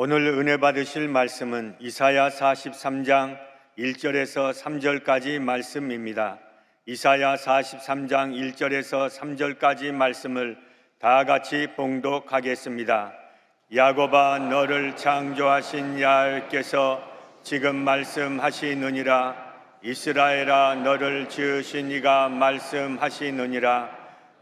오늘 은혜 받으실 말씀은 이사야 43장 1절에서 3절까지 말씀입니다. 이사야 43장 1절에서 3절까지 말씀을 다 같이 봉독하겠습니다. 야곱아 너를 창조하신 야훼께서 지금 말씀하시느니라 이스라엘아 너를 지으신 이가 말씀하시느니라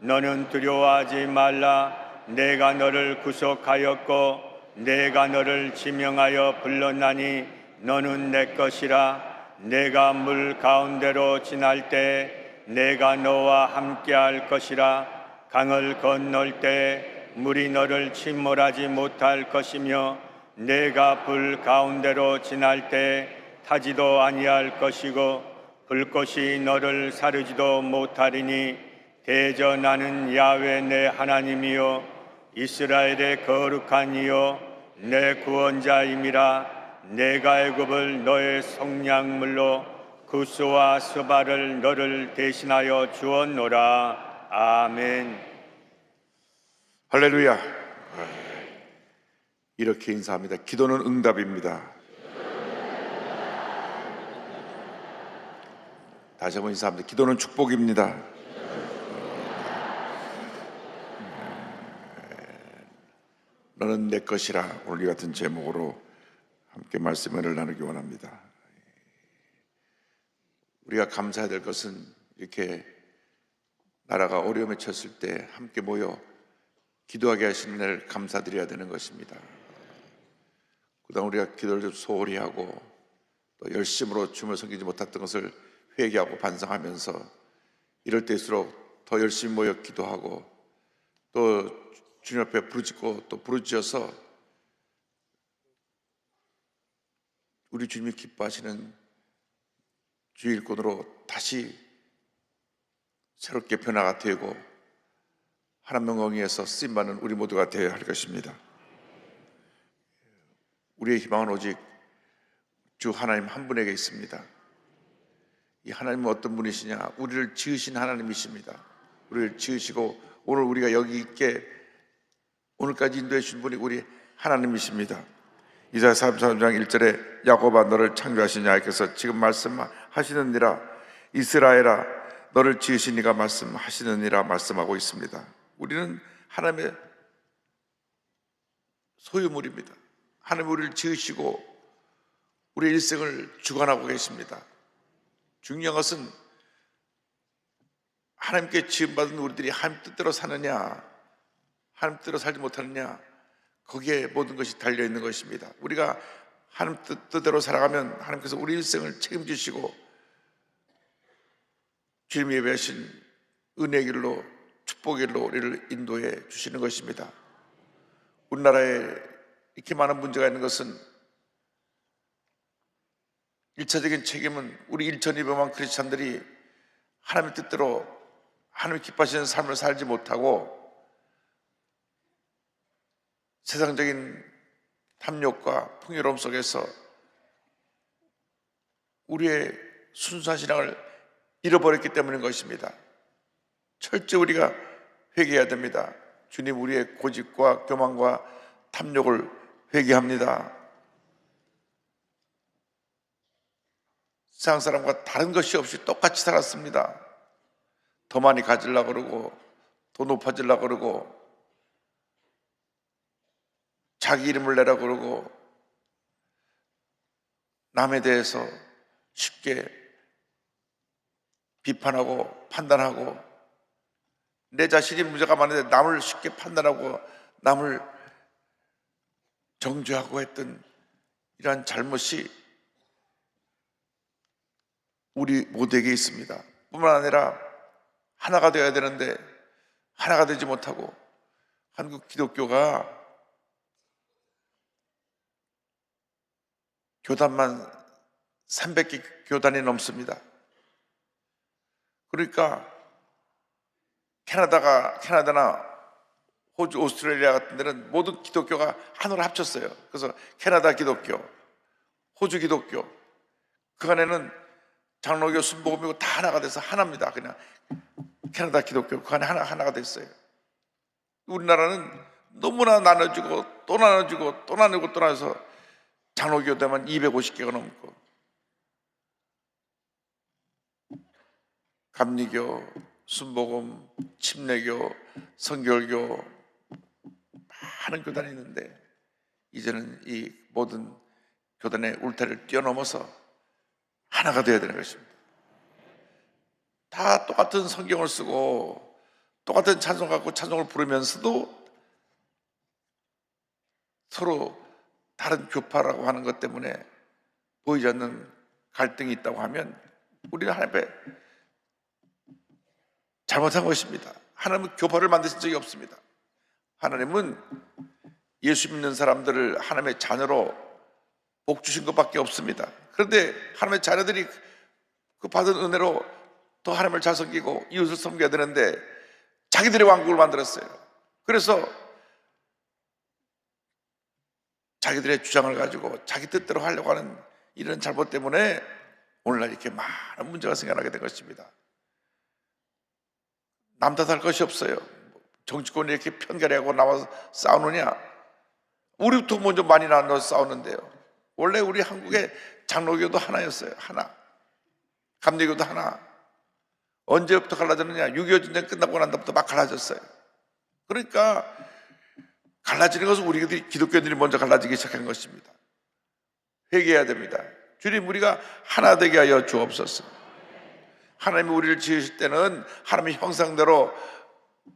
너는 두려워하지 말라 내가 너를 구속하였고 내가 너를 지명하여 불렀나니 너는 내 것이라. 내가 물 가운데로 지날 때 내가 너와 함께 할 것이라. 강을 건널 때 물이 너를 침몰하지 못할 것이며 내가 불 가운데로 지날 때 타지도 아니할 것이고 불꽃이 너를 사르지도 못하리니 대저 나는 야외 내 하나님이요. 이스라엘의 거룩한 이요 내 구원자임이라 내가 애굽을 너의 성량물로 구스와 스바를 너를 대신하여 주었노라 아멘 할렐루야. 이렇게 인사합니다. 기도는 응답입니다. 다시 한번 인사합니다. 기도는 축복입니다. 너는 내 것이라 오늘 이 같은 제목으로 함께 말씀을 나누기 원합니다. 우리가 감사해야 될 것은 이렇게 나라가 어려움에 쳤을 때 함께 모여 기도하게 하신 날 감사드려야 되는 것입니다. 그다음 우리가 기도를 좀 소홀히 하고 또 열심으로 춤을 섬기지 못했던 것을 회개하고 반성하면서 이럴 때일수록 더 열심히 모여 기도하고 또 주님 앞에 부르짖고 또 부르짖어서 우리 주님이 기뻐하시는 주일꾼으로 다시 새롭게 변화가 되고 하나님 영광에서 쓰임 받는 우리 모두가 되어야 할 것입니다. 우리의 희망은 오직 주 하나님 한 분에게 있습니다. 이 하나님은 어떤 분이시냐? 우리를 지으신 하나님이십니다. 우리를 지으시고 오늘 우리가 여기 있게 오늘까지 인도해 주신 분이 우리 하나님이십니다. 이사야 33장 1절에 야곱아 너를 창조하신 야께서 지금 말씀하시느니라 이스라엘아 너를 지으신 이가 말씀하시느니라 말씀하고 있습니다. 우리는 하나님의 소유물입니다. 하나님 우리를 지으시고 우리의 일생을 주관하고 계십니다. 중요한 것은 하나님께 지음받은 우리들이 하나님 뜻대로 사느냐, 하나님 뜻대로 살지 못하느냐, 거기에 모든 것이 달려 있는 것입니다. 우리가 하나님 뜻, 뜻대로 살아가면 하나님께서 우리 일생을 책임지시고 주님 예배하신 은혜 길로 축복의 길로 우리를 인도해 주시는 것입니다. 우리나라에 이렇게 많은 문제가 있는 것은 일차적인 책임은 우리 1,200만 크리스찬들이 하나님의 뜻대로 하나님 기뻐하시는 삶을 살지 못하고 세상적인 탐욕과 풍요로움 속에서 우리의 순수한 신앙을 잃어버렸기 때문인 것입니다. 철저히 우리가 회개해야 됩니다. 주님 우리의 고집과 교만과 탐욕을 회개합니다. 세상 사람과 다른 것이 없이 똑같이 살았습니다. 더 많이 가질라 그러고 더 높아질라 그러고 자기 이름을 내라 그러고 남에 대해서 쉽게 비판하고 판단하고 내 자신이 문제가 많은데 남을 쉽게 판단하고 남을 정죄하고 했던 이러한 잘못이 우리 모두에게 있습니다. 뿐만 아니라 하나가 되어야 되는데 하나가 되지 못하고 한국 기독교가 교단만 300개 교단이 넘습니다. 그러니까 캐나다가 캐나다나 호주, 오스트레일리아 같은 데는 모든 기독교가 하나로 합쳤어요. 그래서 캐나다 기독교, 호주 기독교, 그 안에는 장로교, 순복음이고 다 하나가 돼서 하나입니다. 그냥 캐나다 기독교 그 안에 하나 하나가 됐어요. 우리나라는 너무나 나눠주고 또 나눠주고 또 나누고 또 나눠서 장로교대만 250개가 넘고 감리교, 순복음, 침례교, 성결교 많은 교단이 있는데 이제는 이 모든 교단의 울타리를 뛰어넘어서 하나가 되어야 되는 것입니다. 다 똑같은 성경을 쓰고 똑같은 찬송 갖고 찬송을 부르면서도 서로 다른 교파라고 하는 것 때문에 보이지 않는 갈등이 있다고 하면 우리는 하나님 앞에 잘못한 것입니다. 하나님은 교파를 만드신 적이 없습니다. 하나님은 예수 믿는 사람들을 하나님의 자녀로 복 주신 것밖에 없습니다. 그런데 하나님의 자녀들이 그 받은 은혜로 더 하나님을 잘 섬기고 이웃을 섬겨야 되는데 자기들의 왕국을 만들었어요. 그래서 자기들의 주장을 가지고 자기 뜻대로 하려고 하는 이런 잘못 때문에 오늘날 이렇게 많은 문제가 생겨나게 된 것입니다. 남 탓할 것이 없어요. 정치권이 이렇게 편결하고 나와서 싸우느냐? 우리부터 먼저 많이 나눠 싸우는데요. 원래 우리 한국의 장로교도 하나였어요. 하나. 감리교도 하나. 언제부터 갈라졌느냐? 6.25 전쟁 끝나고 난 다음부터 막 갈라졌어요. 그러니까 갈라지는 것은 우리 기독교인들이 먼저 갈라지기 시작한 것입니다. 회개해야 됩니다. 주님 우리가 하나 되게 하여 주옵소서. 하나님이 우리를 지으실 때는 하나님의 형상대로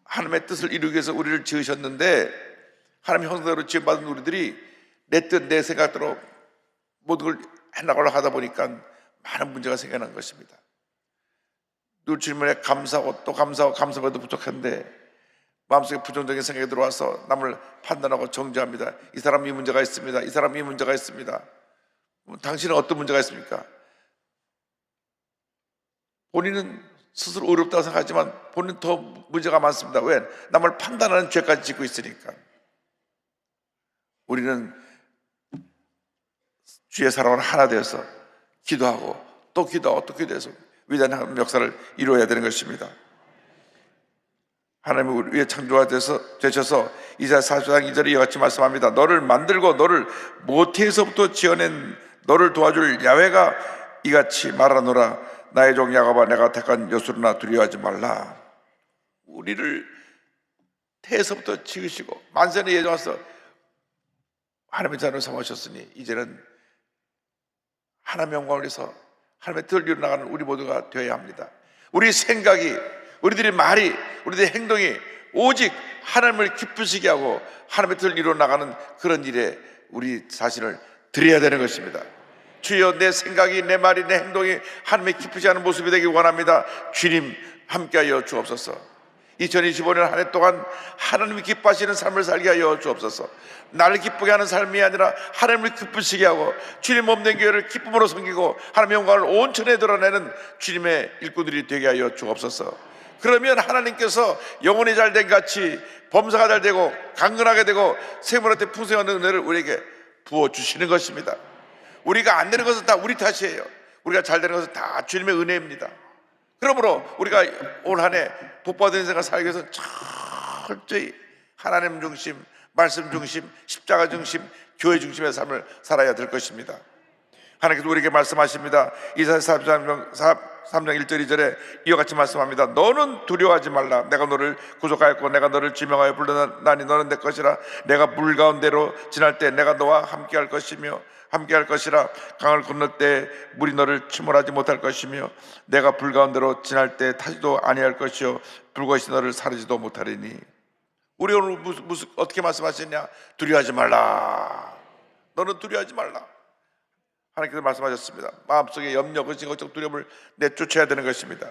하나님의 뜻을 이루기 위해서 우리를 지으셨는데 하나님의 형상대로 지음받은 우리들이 내 뜻, 내 생각대로 모든 걸 해나가려 하다 보니까 많은 문제가 생겨난 것입니다. 늘 질문에 감사하고 또 감사하고 감사해도 부족한데 마음속에 부정적인 생각이 들어와서 남을 판단하고 정죄합니다. 이 사람 이 문제가 있습니다. 이 사람 이 문제가 있습니다. 뭐 당신은 어떤 문제가 있습니까? 본인은 스스로 어렵다고 생각하지만 본인은 더 문제가 많습니다. 왜? 남을 판단하는 죄까지 짓고 있으니까. 우리는 주의 사랑을 하나 되어서 기도하고 또 기도하고 또 기도해서 위대한 역사를 이루어야 되는 것입니다. 하나님이 우리 위에 창조가 돼서 되셔서 이사 40장 2절에 이와 같이 말씀합니다. 너를 만들고 너를 모태에서부터 지어낸 너를 도와줄 야훼가 이같이 말하노라 나의 종 야곱아 내가 택한 여수르나 두려워하지 말라. 우리를 태에서부터 지으시고 만세의 예정하서 하나님의 자녀를 삼으셨으니 이제는 하나님의 영광을 위해서 하나님의 뜻을 이루어 나가는 우리 모두가 되어야 합니다. 우리 생각이, 우리들의 말이, 우리들의 행동이 오직 하나님을 기쁘시게 하고 하나님의 뜻을 이루어 나가는 그런 일에 우리 자신을 드려야 되는 것입니다. 주여 내 생각이, 내 말이, 내 행동이 하나님의 기쁘지 않은 모습이 되기 원합니다. 주님 함께하여 주옵소서. 2025년 한 해 동안 하나님이 기뻐하시는 삶을 살게 하여 주옵소서. 나를 기쁘게 하는 삶이 아니라 하나님을 기쁘시게 하고 주님 몸된 교회를 기쁨으로 섬기고 하나님의 영광을 온천에 드러내는 주님의 일꾼들이 되게 하여 주옵소서. 그러면 하나님께서 영혼이 잘 된 같이 범사가 잘 되고 강건하게 되고 세물한테 풍성한 은혜를 우리에게 부어 주시는 것입니다. 우리가 안 되는 것은 다 우리 탓이에요. 우리가 잘 되는 것은 다 주님의 은혜입니다. 그러므로 우리가 올 한 해 복받은 인생을 살기 위해서 철저히 하나님 중심, 말씀 중심, 십자가 중심, 교회 중심의 삶을 살아야 될 것입니다. 하나님께서 우리에게 말씀하십니다. 이사야 3장, 3장 1절 2절에 이와 같이 말씀합니다. 너는 두려워하지 말라. 내가 너를 구속하였고 내가 너를 지명하여 불러나니 너는 내 것이라. 내가 물 가운데로 지날 때 내가 너와 함께할 것이며 함께할 것이라. 강을 건널 때 물이 너를 침몰하지 못할 것이며 내가 불 가운데로 지날 때 타지도 아니할 것이요 불것이 너를 사르지도 못하리니. 우리 오늘 무슨, 무슨 어떻게 말씀하셨냐? 두려워하지 말라. 너는 두려워하지 말라. 하나님께서 말씀하셨습니다. 마음속에 염려, 근심, 걱정, 두려움을 내쫓아야 되는 것입니다.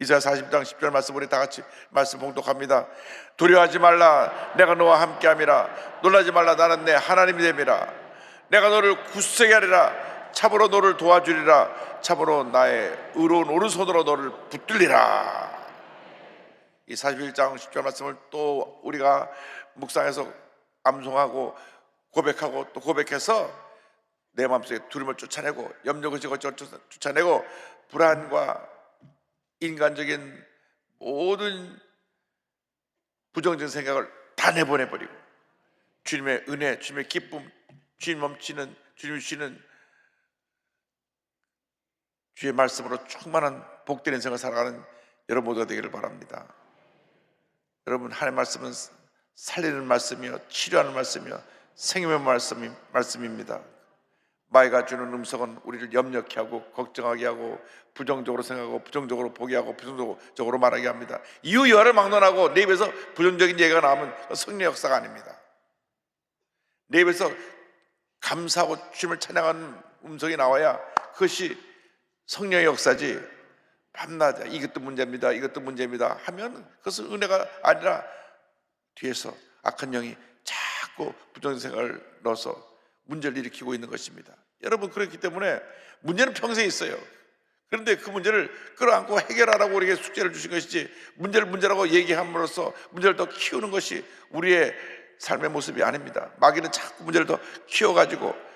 이사야 40장 10절 말씀 우리 다 같이 말씀 봉독합니다. 두려워하지 말라. 내가 너와 함께함이라. 놀라지 말라. 나는 내 하나님이 됨이라. 내가 너를 굳세게 하리라. 참으로 너를 도와주리라. 참으로 나의 의로운 오른손으로 너를 붙들리라. 이 41장 10절 말씀을 또 우리가 묵상해서 암송하고 고백하고 또 고백해서 내 마음속에 두려움을 쫓아내고 염려 근심 걱정을 쫓아내고 불안과 인간적인 모든 부정적인 생각을 다 내보내 버리고 주님의 은혜, 주님의 기쁨, 주님 넘치는 주님 주시는 주의 말씀으로 충만한 복된 인생을 살아가는 여러분 모두가 되기를 바랍니다. 여러분 하나님의 말씀은 살리는 말씀이요 치료하는 말씀이요 생명의 말씀이, 말씀입니다. 마이가 주는 음성은 우리를 염려케 하고 걱정하게 하고 부정적으로 생각하고 부정적으로 보게 하고 부정적으로 말하게 합니다. 이유 여하를 막론하고 내 입에서 부정적인 얘기가 나오면 성령 역사가 아닙니다. 내 입에서 감사하고 주님을 찬양하는 음성이 나와야 그것이 성령의 역사지 밤낮 이것도 문제입니다 이것도 문제입니다 하면 그것은 은혜가 아니라 뒤에서 악한 영이 자꾸 부정적 생각을 넣어서 문제를 일으키고 있는 것입니다 여러분 그렇기 때문에 문제는 평생 있어요 그런데 그 문제를 끌어안고 해결하라고 우리에게 숙제를 주신 것이지 문제를 문제라고 얘기함으로써 문제를 더 키우는 것이 우리의 삶의 모습이 아닙니다 마귀는 자꾸 문제를 더 키워가지고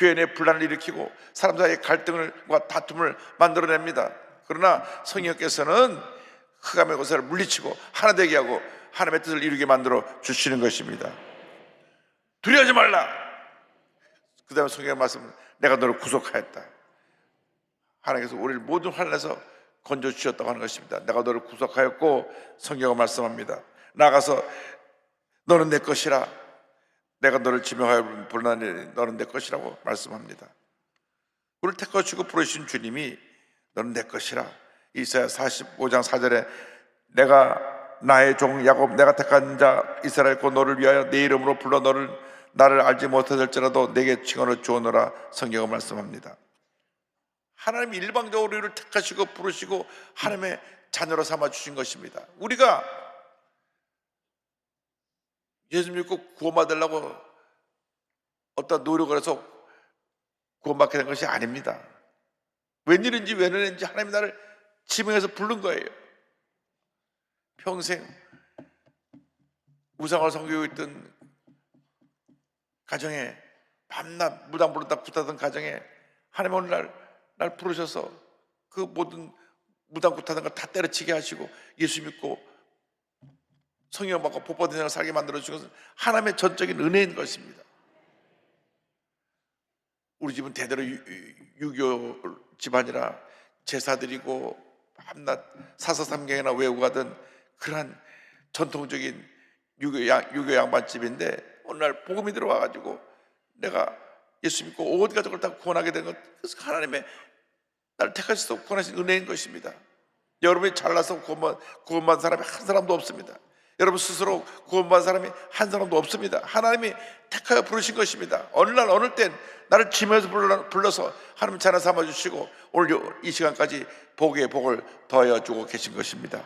교회 내 분란을 일으키고 사람 사이의 갈등과 다툼을 만들어냅니다. 그러나 성령께서는 흑암의 고사를 물리치고 하나 되게 하고 하나님의 뜻을 이루게 만들어 주시는 것입니다. 두려워하지 말라. 그 다음에 성경의 말씀 내가 너를 구속하였다. 하나님께서 우리를 모든 환란에서 건져 주셨다고 하는 것입니다. 내가 너를 구속하였고 성경은 말씀합니다. 나가서 너는 내 것이라 내가 너를 지명하여 불러내 너는 내 것이라고 말씀합니다. 우리를 택하시고 부르신 주님이 너는 내 것이라 이사야 45장 4절에 내가 나의 종 야곱 내가 택한 자 이스라엘 곧 너를 위하여 내 이름으로 불러 너를 나를 알지 못하될지라도 내게 칭언을 주어노라 성경은 말씀합니다. 하나님이 일방적으로 우리를 택하시고 부르시고 하나님의 자녀로 삼아 주신 것입니다. 우리가 예수 믿고 구원받으려고 어떤 노력을 해서 구원받게 된 것이 아닙니다. 웬일인지 웬일인지 하나님이 나를 지명해서 부른 거예요. 평생 우상을 섬기고 있던 가정에 밤낮 무당 부르다 붙하던 가정에 하나님 오늘 날, 날 부르셔서 그 모든 무당 붙하던 걸다 때려치게 하시고 예수 믿고 성령 받고 복받은 생을 살게 만들어 주신 것은 하나님의 전적인 은혜인 것입니다. 우리 집은 대대로 유교 집안이라 제사 드리고 밤낮 사서삼경이나 외우고 가던 그러한 전통적인 유교, 양, 유교 양반집인데 어느 날 복음이 들어와가지고 내가 예수 믿고 어디 가족을 다 구원하게 된 것, 그래서 하나님의 나를 택하셔서 구원하신 은혜인 것입니다. 여러분이 잘나서 구원받, 구원받은 사람이 한 사람도 없습니다. 여러분 스스로 구원받은 사람이 한 사람도 없습니다. 하나님이 택하여 부르신 것입니다. 어느 날 어느 땐 나를 지면서 불러, 불러서 하나님 자나 삼아 주시고 오늘 요- 이 시간까지 복의 복을 더하여 주고 계신 것입니다.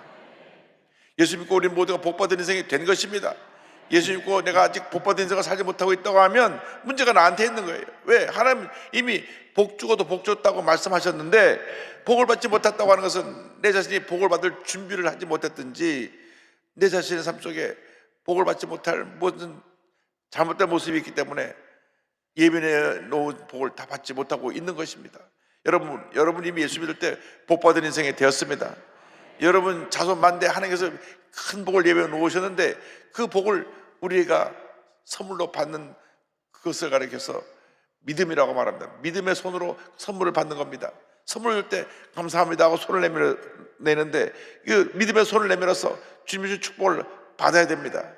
예수 믿고 우리 모두가 복받은 인생이 된 것입니다. 예수 믿고 내가 아직 복받은 인생을 살지 못하고 있다고 하면 문제가 나한테 있는 거예요. 왜? 하나님 이미 복 주고도 복 줬다고 말씀하셨는데 복을 받지 못했다고 하는 것은 내 자신이 복을 받을 준비를 하지 못했든지 내 자신의 삶 속에 복을 받지 못할 모든 잘못된 모습이 있기 때문에 예민해 놓은 복을 다 받지 못하고 있는 것입니다. 여러분, 여러분 이미 예수 믿을 때 복 받은 인생이 되었습니다. 여러분 자손 만대 하나님께서 큰 복을 예배해 놓으셨는데 그 복을 우리가 선물로 받는 그것을 가리켜서 믿음이라고 말합니다. 믿음의 손으로 선물을 받는 겁니다. 선물을 줄때 감사합니다 하고 손을 내밀어 내는데 그 믿음의 손을 내밀어서 주님의 주 축복을 받아야 됩니다.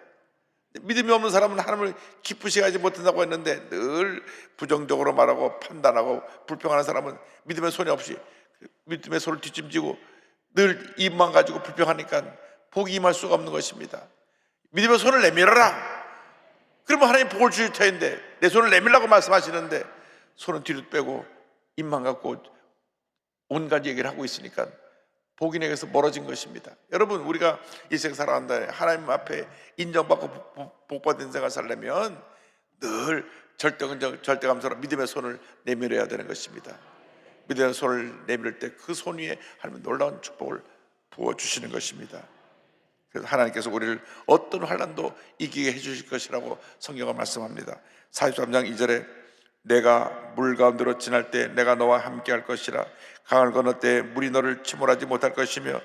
믿음이 없는 사람은 하나님을 기쁘시게 하지 못한다고 했는데 늘 부정적으로 말하고 판단하고 불평하는 사람은 믿음의 손이 없이 믿음의 손을 뒷짐지고 늘 입만 가지고 불평하니까 복이 임할 수가 없는 것입니다. 믿음의 손을 내밀어라. 그러면 하나님 복을 주실 터인데 내 손을 내밀라고 말씀하시는데 손은 뒤로 빼고 입만 갖고 온갖 얘기를 하고 있으니까 복인에게서 멀어진 것입니다. 여러분 우리가 이생 살아간다 하나님 앞에 인정받고 복받은 생활 살려면 늘 절대감정, 절대 감사로 믿음의 손을 내밀어야 되는 것입니다. 믿음의 손을 내밀 때 그 손 위에 하나님 놀라운 축복을 부어 주시는 것입니다. 그래서 하나님께서 우리를 어떤 환란도 이기게 해 주실 것이라고 성경은 말씀합니다. 43장 2절에 내가 물 가운데로 지날 때 내가 너와 함께 할 것이라 강을 건널 때 물이 너를 침몰하지 못할 것이며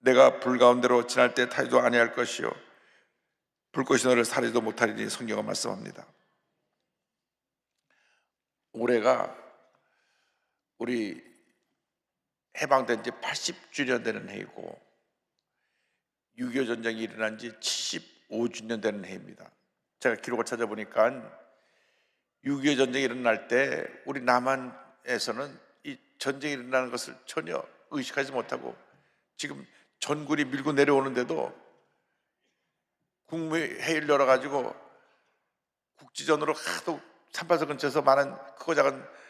내가 불 가운데로 지날 때 타지도 아니할 것이요 불꽃이 너를 살리도 못하리니 성경은 말씀합니다. 올해가 우리 해방된 지 80주년 되는 해이고 6.25 전쟁이 일어난 지 75주년 되는 해입니다. 제가 기록을 찾아보니까 6.25 전쟁이 일어날 때 우리 남한에서는 이 전쟁이 일어나는 것을 전혀 의식하지 못하고 지금 전군이 밀고 내려오는데도 국무회의를 열어가지고 국지전으로 하도 38선 근처에서 많은 크고 작은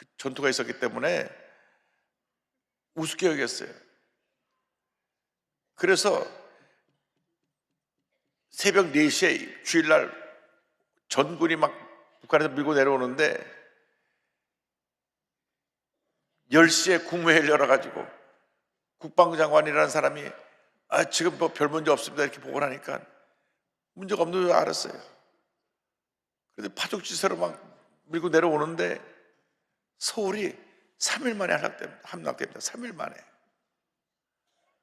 그 전투가 있었기 때문에 우습게 여겼어요. 그래서 새벽 4시에 주일날 전군이 막 북한에서 밀고 내려오는데 10시에 국무회의를 열어가지고 국방장관이라는 사람이 아, 지금 뭐 별 문제 없습니다. 이렇게 보고 나니까 문제가 없는 줄 알았어요. 그런데 파죽지세로 막 밀고 내려오는데 서울이 3일 만에 함락됩니다. 함락됩니다. 3일 만에.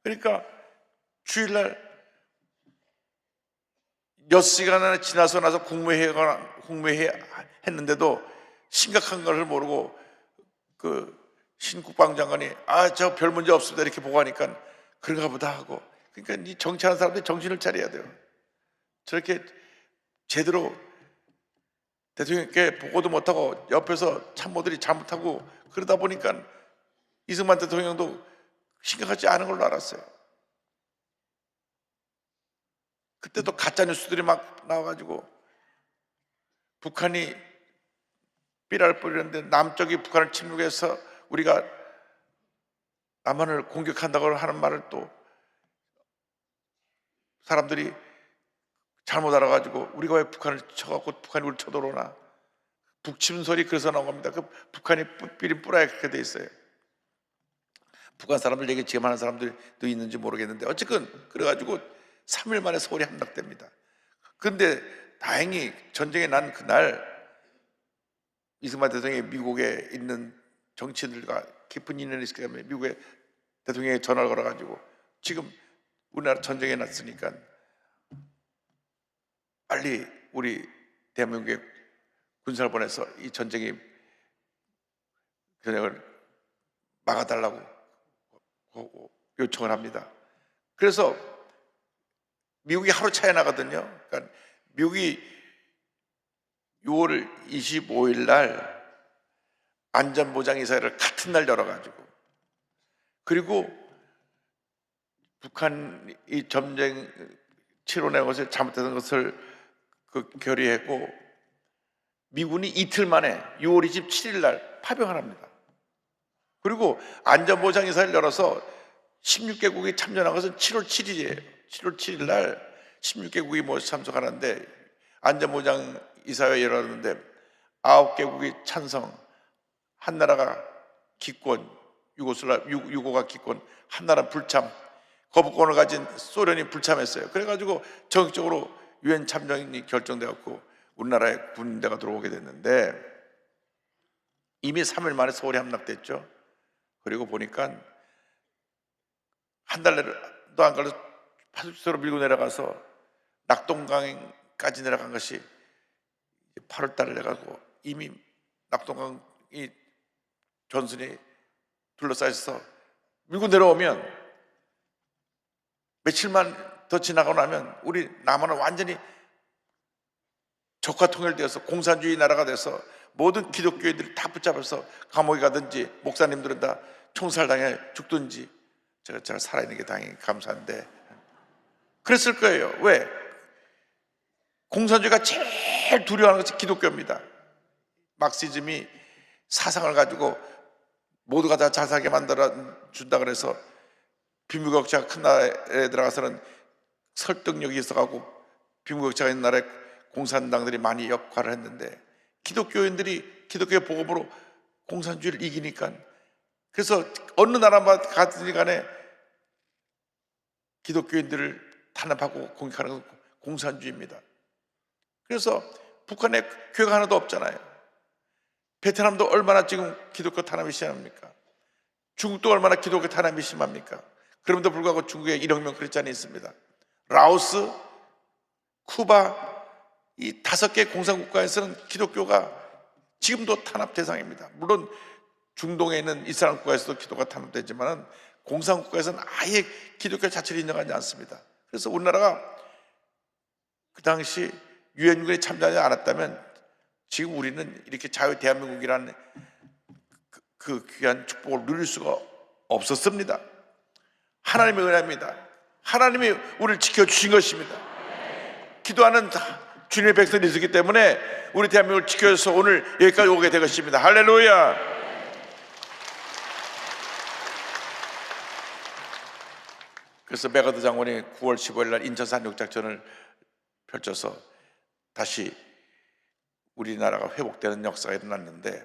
그러니까 주일날 6시간이나 지나서 나서 국무회의가 국무회의 했는데도 심각한 것을 모르고 그 신국방 장관이 아 저 별 문제 없습니다 이렇게 보고 하니까 그런가 보다 하고 그러니까 이 정치하는 사람들이 정신을 차려야 돼요. 저렇게 제대로 대통령께 보고도 못하고 옆에서 참모들이 잘못하고 그러다 보니까 이승만 대통령도 심각하지 않은 걸로 알았어요. 그때도 가짜 뉴스들이 막 나와가지고 북한이 삐라를 뿌리는데 남쪽이 북한을 침략해서 우리가 남한을 공격한다고 하는 말을 또 사람들이 잘못 알아가지고 우리가 왜 북한을 쳐갖고 북한이 우리 쳐들어오나 북침설이 그래서 나온 겁니다. 그 북한이 삐린 뿌라야 그렇게 돼 있어요. 북한 사람들 얘기 지금 하는 사람들도 있는지 모르겠는데 어쨌든 그래가지고 3일 만에 서울이 함락됩니다. 근데 다행히 전쟁이 난 그날 이승만 대통령이 미국에 있는 정치인들과 깊은 인연이 있기 때문에 미국에 대통령에 전화를 걸어가지고 지금 우리나라 전쟁이 났으니까 빨리 우리 대한민국에 군사를 보내서 이 전쟁이 전쟁을 막아달라고 요청을 합니다. 그래서 미국이 하루 차이 나거든요. 그러니까 미국이 6월 25일 날 안전보장이사회를 같은 날 열어가지고 그리고 북한이 점쟁 치러낸 것을 잘못된 것을 그 결의했고 미군이 이틀 만에 6월 27일 날 파병을 합니다. 그리고 안전보장이사를 열어서 16개국이 참전한 것은 7월 7일이에요. 7월 7일 날 16개국이 모여 참석하는데 안전보장 이사회 열었는데 9개국이 찬성, 한 나라가 기권, 유고슬라 유- 유고가 기권, 한 나라 불참, 거부권을 가진 소련이 불참했어요. 그래가지고 정식적으로 유엔 참전이 결정되었고 우리나라에 군대가 들어오게 됐는데 이미 3일 만에 서울이 함락됐죠. 그리고 보니까 한 달도 안 걸려 파주소로 밀고 내려가서 낙동강까지 내려간 것이 8월 달에 내가고 이미 낙동강이 전선이 둘러싸여서 밀고 내려오면 며칠만 더 지나고 나면 우리 남한은 완전히 적화 통일되어서 공산주의 나라가 돼서 모든 기독교인들이 다 붙잡아서 감옥에 가든지 목사님들은 다 총살당해 죽든지 제가 제가 살아있는 게 당연히 감사한데 그랬을 거예요. 왜? 공산주의가 제일 두려워하는 것이 기독교입니다. 막시즘이 사상을 가지고 모두가 다잘 살게 만들어 준다 그래서 빈부격차가 큰 나라에 들어가서는 설득력이 있어가고 빈부격차가 있는 나라에 공산당들이 많이 역할을 했는데 기독교인들이 기독교의 복음으로 공산주의를 이기니까 그래서 어느 나라만 가든지 간에 기독교인들을 탄압하고 공격하는 건 공산주의입니다. 그래서 북한에 교회가 하나도 없잖아요. 베트남도 얼마나 지금 기독교 탄압이 심합니까? 중국도 얼마나 기독교 탄압이 심합니까? 그럼에도 불구하고 중국에 1억 명 크리스찬이 있습니다. 라오스, 쿠바 이 다섯 개 공산국가에서는 기독교가 지금도 탄압 대상입니다. 물론 중동에 있는 이슬람 국가에서도 기도가 탄압되지만 공산국가에서는 아예 기독교 자체를 인정하지 않습니다. 그래서 우리나라가 그 당시 유엔군에 참여하지 않았다면 지금 우리는 이렇게 자유 대한민국이라는 그, 그 귀한 축복을 누릴 수가 없었습니다. 하나님의 은혜입니다. 하나님이 우리를 지켜주신 것입니다. 기도하는 주님의 백성이 있었기 때문에 우리 대한민국을 지켜줘서 오늘 여기까지 오게 된 것입니다. 할렐루야! 그래서 메가드 장군이 9월 15일 날 인천 산육작전을 펼쳐서 다시 우리나라가 회복되는 역사가 일어났는데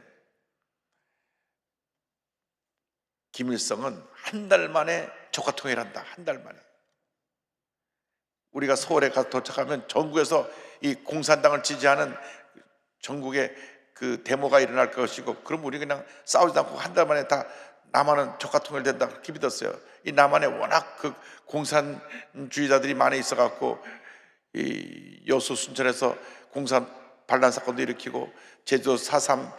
김일성은 한 달 만에 조카 통일한다. 한 달 만에. 우리가 서울에 가서 도착하면 전국에서 이 공산당을 지지하는 전국에 그 데모가 일어날 것이고 그럼 우리 그냥 싸우지 않고 한 달 만에 다 남한은 조카 통일 된다 그렇게 믿었어요. 이 남한에 워낙 그 공산주의자들이 많이 있어갖고 이 여수 순천에서 공산 반란 사건도 일으키고 제주도 4.3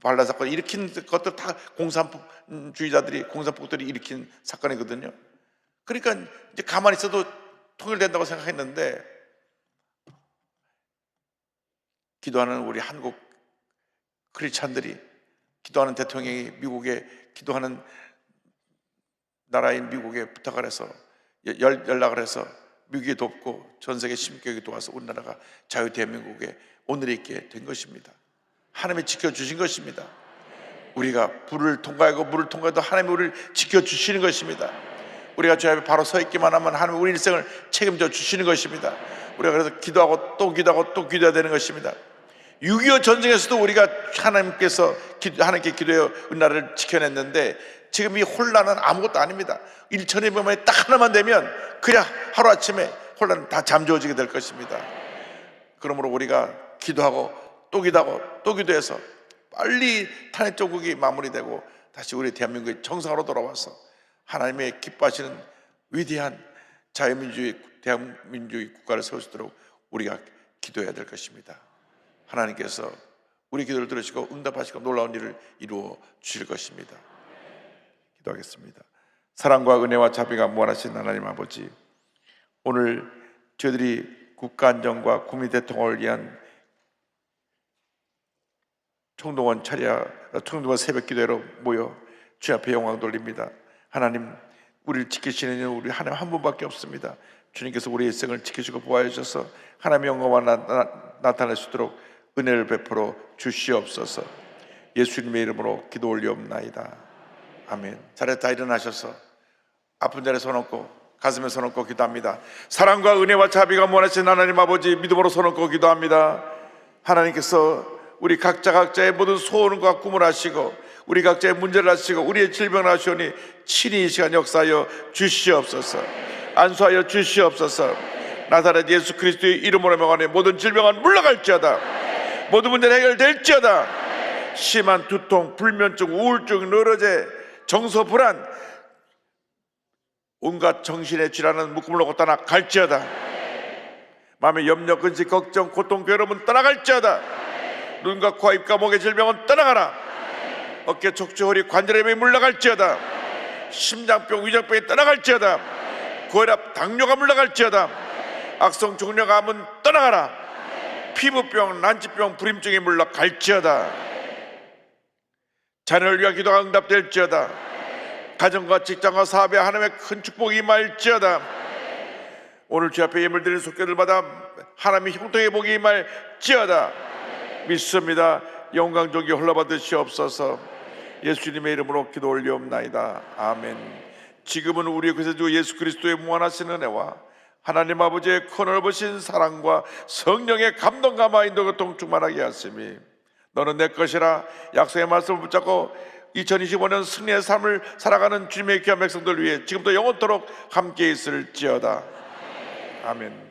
반란 사건 일으킨 것들 다 공산주의자들이 공산폭들이 일으킨 사건이거든요. 그러니까 이제 가만히 있어도 통일된다고 생각했는데 기도하는 우리 한국 크리스찬들이 기도하는 대통령이 미국에 기도하는 나라인 미국에 부탁을 해서 연- 연락을 해서 미국에 돕고 전 세계 심교육에 도와서 우리나라가 자유 대한민국에 오늘에 있게 된 것입니다. 하나님이 지켜 주신 것입니다. 우리가 불을 통과하고 물을 통과해도 하나님이 우리를 지켜 주시는 것입니다. 우리가 주 앞에 바로 서 있기만 하면 하나님이 우리 일생을 책임져 주시는 것입니다. 우리가 그래서 기도하고 또 기도하고 또 기도해야 되는 것입니다. 6.25 전쟁에서도 우리가 하나님께서 기도, 하나님께 기도해 우리나라를 지켜냈는데 지금 이 혼란은 아무것도 아닙니다. 1천일병만에 딱 하나만 되면 그냥 하루아침에 혼란은 다 잠재워지게 될 것입니다. 그러므로 우리가 기도하고 또 기도하고 또 기도해서 빨리 탄핵 정국이 마무리되고 다시 우리 대한민국의 정상으로 돌아와서 하나님의 기뻐하시는 위대한 자유민주주의 대한민주주의 국가를 세울 수 있도록 우리가 기도해야 될 것입니다. 하나님께서 우리 기도를 들으시고 응답하시고 놀라운 일을 이루어 주실 것입니다. 기도하겠습니다. 사랑과 은혜와 자비가 무한하신 하나님 아버지, 오늘 저희들이 국가 안정과 국민 대통령을 위한 총동원 차려 총동원 새벽 기도회로 모여 주 앞에 영광 돌립니다. 하나님 우리를 지키시는 우리 하나님 한 분밖에 없습니다. 주님께서 우리의 일생을 지키시고 보호해 주셔서 하나님의 영광만 나, 나, 나타낼 수 있도록 은혜를 베풀어 주시옵소서. 예수님의 이름으로 기도 올리옵나이다. 아멘. 잘했다 일어나셔서 아픈 자리에 손 얹고 가슴에 손 얹고 기도합니다. 사랑과 은혜와 자비가 무한하신 하나님 아버지 믿음으로 손 얹고 기도합니다. 하나님께서 우리 각자 각자의 모든 소원과 꿈을 하시고 우리 각자의 문제를 하시고 우리의 질병을 하시오니 친히 이 시간 역사하여 주시옵소서. 안수하여 주시옵소서. 나사렛 예수 그리스도의 이름으로 명하니 모든 질병은 물러갈지어다. 모든 문제는 해결될지어다. 심한 두통, 불면증, 우울증, 너러제, 정서 불안, 온갖 정신의 질환은 묶음을 놓고 떠나 갈지어다. 마음의 염려, 근심, 걱정, 고통, 괴로움은 떠나갈지어다. 눈과 코와 입과 목의 질병은 떠나가라. 어깨, 척추, 허리, 관절의 병이 물러갈지어다. 심장병, 위장병이 떠나갈지어다. 고혈압, 당뇨가 물러갈지어다. 악성 종려감은 떠나가라. 피부병, 난치병, 불임증이 물러갈지어다. 자녀를 위한 기도가 응답될지어다. 가정과 직장과 사업에 하나님의 큰 축복이 임할지어다. 오늘 주 앞에 예물 드리는 속죄들마다 하나님의 형통의 복이 임할지어다. 믿습니다. 영광 존귀 홀라받으시옵소서. 예수님의 이름으로 기도 올리옵나이다. 아멘. 지금은 우리의 구세주 예수 그리스도의 무한하신 은혜와 하나님 아버지의 커넓으신 사랑과 성령의 감동과 마인도 고통 충만하게 하심이 너는 내 것이라 약속의 말씀을 붙잡고 2025년 승리의 삶을 살아가는 주님의 귀한 백성들 위해 지금도 영원토록 함께 있을지어다. 아멘.